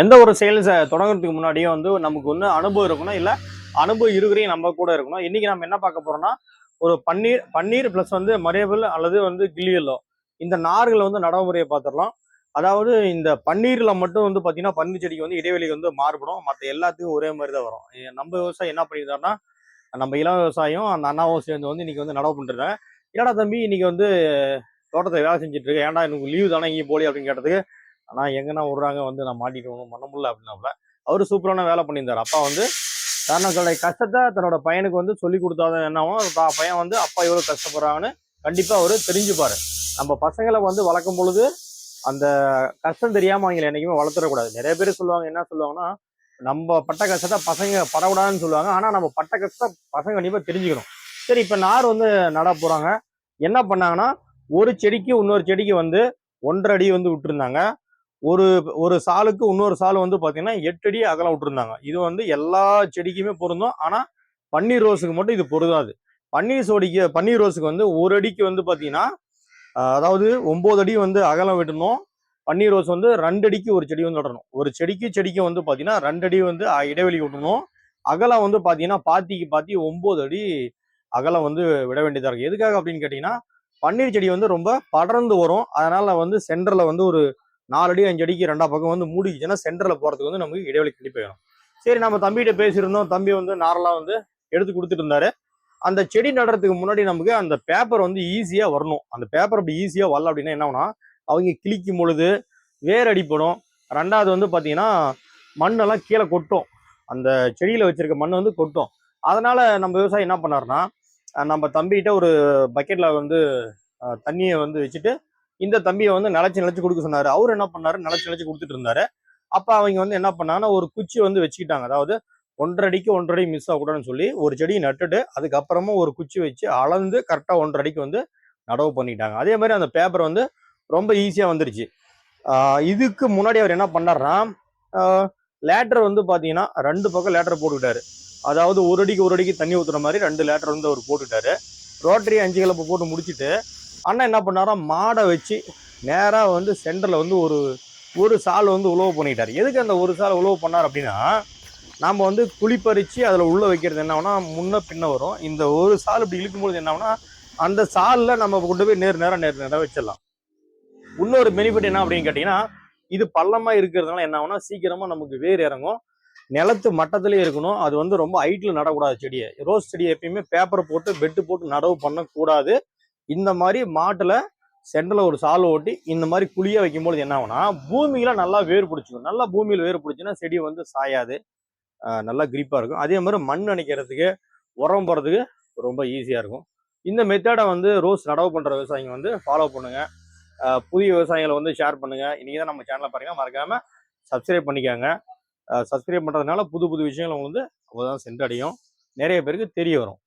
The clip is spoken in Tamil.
எந்த ஒரு சேல்ஸை தொடங்குறதுக்கு முன்னாடியே வந்து நமக்கு வந்து அனுபவம் இருக்கணும். இல்லை அனுபவம் இருக்கிறையும் நம்ம கூட இருக்கணும். இன்னைக்கு நம்ம என்ன பார்க்க போறோம்னா ஒரு பன்னீர் பன்னீர் ப்ளஸ் வந்து மரியபிள் அல்லது வந்து கிளியலோ இந்த நார்களை வந்து நடைமுறையை பார்த்துடலாம். அதாவது இந்த பன்னீரில் மட்டும் வந்து பார்த்தீங்கன்னா பன்னீர் செடிக்கு வந்து இடைவெளி வந்து மாறுபடும். மற்ற எல்லாத்துக்கும் ஒரே மாதிரி தான் வரும். நம்ம விவசாயம் என்ன பண்ணியிருந்தாருன்னா நம்ம இளம் விவசாயம் அந்த அண்ணாவும் சேர்ந்து வந்து இன்னைக்கு வந்து நடவு பண்ணிருக்காங்க என்னடா தம்பி இன்னைக்கு வந்து தோட்டத்தை வேலை செஞ்சுட்டு இருக்கேன் ஏன்டா எனக்கு லீவு தானே இங்கே போலி அப்படின்னு கேட்டதுக்கு ஆனால் எங்கன்னா விடுறாங்க வந்து நான் மாட்டிட்டு பண்ண முடியல அப்படின்னாப்புல அவர் சூப்பரான வேலை பண்ணியிருந்தார். அப்பா வந்து தன்னுடைய கஷ்டத்தை தன்னோட பையனுக்கு வந்து சொல்லி கொடுத்தாதான் என்னவும் தா பையன் வந்து அப்பா எவ்வளோ கஷ்டப்படுறாங்கன்னு கண்டிப்பாக அவர் தெரிஞ்சுப்பார். நம்ம பசங்களை வந்து வளர்க்கும் பொழுது அந்த கஷ்டம் தெரியாமல் அவங்களை என்னைக்குமே வளர்த்துடக்கூடாது நிறைய பேர் சொல்லுவாங்க என்ன சொல்லுவாங்கன்னா நம்ம பட்ட கஷ்டத்தை பசங்க படக்கூடாதுன்னு சொல்லுவாங்க. ஆனால் நம்ம பட்ட கஷ்டத்தை பசங்க கண்டிப்பாக தெரிஞ்சுக்கணும். சரி இப்போ நார் வந்து நட போகிறாங்க என்ன பண்ணாங்கன்னா ஒரு செடிக்கு இன்னொரு செடிக்கு வந்து ஒன்றரை அடி வந்து விட்டுருந்தாங்க. ஒரு ஒரு சாலுக்கு இன்னொரு சால் வந்து பார்த்தீங்கன்னா எட்டு அடி அகலம் விட்டுருந்தாங்க. இது வந்து எல்லா செடிக்குமே பொருந்தும். ஆனால் பன்னீர் ரோஸுக்கு மட்டும் இது பொருந்தாது. பன்னீர் சோடிக்கு பன்னீர் ரோஸுக்கு வந்து ஒரு அடிக்கு வந்து பார்த்தீங்கன்னா அதாவது ஒம்பது அடி வந்து அகலம் விடணும். பன்னீர் ரோஸ் வந்து ரெண்டு அடிக்கு ஒரு செடி வந்து விடணும். ஒரு செடிக்கு செடிக்கு வந்து பார்த்தீங்கன்னா ரெண்டு அடி வந்து இடைவெளி விட்டணும் அகலம் வந்து பார்த்தீங்கன்னா பாத்திக்கு பாத்தி ஒம்பது அடி அகலம் வந்து விட வேண்டியதாக இருக்கும் எதுக்காக அப்படின்னு கேட்டிங்கன்னா பன்னீர் செடி வந்து ரொம்ப படர்ந்து வரும். அதனால வந்து சென்டரில் வந்து ஒரு நாலு அடி அஞ்சு அடிக்கு ரெண்டா பக்கம் வந்து மூடிக்குச்சுன்னா சென்டரில் போறதுக்கு வந்து நமக்கு இடைவெளி கண்டிப்பாக வேணும். சரி நம்ம தம்பிகிட்ட பேசியிருந்தோம். தம்பி வந்து நாரெல்லாம் வந்து எடுத்து கொடுத்துட்டு இருந்தாரு. அந்த செடி நடுறதுக்கு முன்னாடி நமக்கு அந்த பேப்பர் வந்து ஈஸியாக வரணும். அந்த பேப்பர் அப்படி ஈஸியாக வரல அப்படின்னா என்ன அவங்க கிளிக்கும் பொழுது வேர் அடிப்படும். ரெண்டாவது வந்து பார்த்தீங்கன்னா மண்ணெல்லாம் கீழே கொட்டும். அந்த செடியில் வச்சிருக்க மண் வந்து கொட்டும். அதனால் நம்ம விவசாயி என்ன பண்ணாருன்னா நம்ம தம்பிகிட்ட ஒரு பக்கெட்டில் வந்து தண்ணியை வந்து வச்சுட்டு இந்த தம்பியை வந்து நிலச்சி நிலச்சி கொடுக்க சொன்னாரு. அவர் என்ன பண்ணாரு? நிலச்சி நிலச்சி கொடுத்துட்டு இருந்தாரு. அப்ப அவங்க வந்து என்ன பண்ணாங்கன்னா ஒரு குச்சி வந்து வச்சுக்கிட்டாங்க. அதாவது ஒன்றரை அடிக்கு ஒன்றரை மிஸ் ஆகக்கூடாதுன்னு சொல்லி ஒரு செடியை நட்டுட்டு அதுக்கப்புறமா ஒரு குச்சி வச்சு அளந்து கரெக்டாக ஒன்றடிக்கு வந்து நடவு பண்ணிட்டாங்க. அதே மாதிரி அந்த பேப்பர் வந்து ரொம்ப ஈஸியாக வந்துருச்சு. இதுக்கு முன்னாடி அவர் என்ன பண்ணாருன்னா லேட்டர் வந்து பார்த்தீங்கன்னா ரெண்டு பக்கம் லேட்டர் போட்டுக்கிட்டாரு. அதாவது ஒரு அடிக்கு ஒரு அடிக்கு தண்ணி ஊற்றுற மாதிரி ரெண்டு லேட்டர் வந்து அவர் போட்டுக்கிட்டாரு. ரோட்டரி அஞ்சு கிளப்பு போட்டு முடிச்சுட்டு அண்ணன் என்ன பண்ணாரா மாடை வச்சு நேராக வந்து சென்டரில் வந்து ஒரு ஒரு சால் வந்து உழவு பண்ணிட்டார். எதுக்கு அந்த ஒரு சால் உழவு பண்ணார் அப்படின்னா நாம் வந்து குழிப்பறிச்சு அதில் உள்ளே வைக்கிறது என்ன ஆகும்னா முன்ன பின்ன வரும். இந்த ஒரு சால் இப்படி இழுக்கும்போது என்ன ஆகும்னா அந்த சாலில் நம்ம கொண்டு போய் நேர் நேரம் நேர் நேரம் வச்சிடலாம். இன்னொரு பெனிஃபிட் என்ன அப்படின்னு கேட்டிங்கன்னா இது பள்ளமாக இருக்கிறதுனால என்ன ஆகும்னா சீக்கிரமாக நமக்கு வேர் இறங்கும். நிலத்து மட்டத்திலே இருக்கணும். அது வந்து ரொம்ப ஹைட்டில் நடக்கூடாது செடியை. ரோஸ் செடியை எப்பயுமே பேப்பர் போட்டு பெட்டு போட்டு நடவு பண்ணக்கூடாது. இந்த மாதிரி மாட்டுல சென்டரில் ஒரு சால் ஓட்டி இந்த மாதிரி குழிய வைக்கும்போது என்ன ஆகும்னா பூமியில நல்லா வேர் பிடிச்சிக்கும். நல்லா பூமியில் வேர் பிடிச்சுன்னா செடி வந்து சாயாது. நல்லா கிரிப்பாக இருக்கும். அதே மாதிரி மண் அணைக்கிறதுக்கு உரம் போகிறதுக்கு ரொம்ப ஈஸியாக இருக்கும். இந்த மெத்தடை வந்து ரோஸ் நடவு பண்ணுற விவசாயிங்க வந்து ஃபாலோ பண்ணுங்க. புதிய விவசாயிகளை வந்து ஷேர் பண்ணுங்க. இன்றைக்கி தான் நம்ம சேனலை பாருங்க. மறக்காமல் சப்ஸ்கிரைப் பண்ணிக்காங்க. சப்ஸ்கிரைப் பண்ணுறதுனால புது புது விஷயங்கள் உங்களுக்கு வந்து அப்போதான் சென்றடையும். நிறைய பேருக்கு தெரிய வரும்.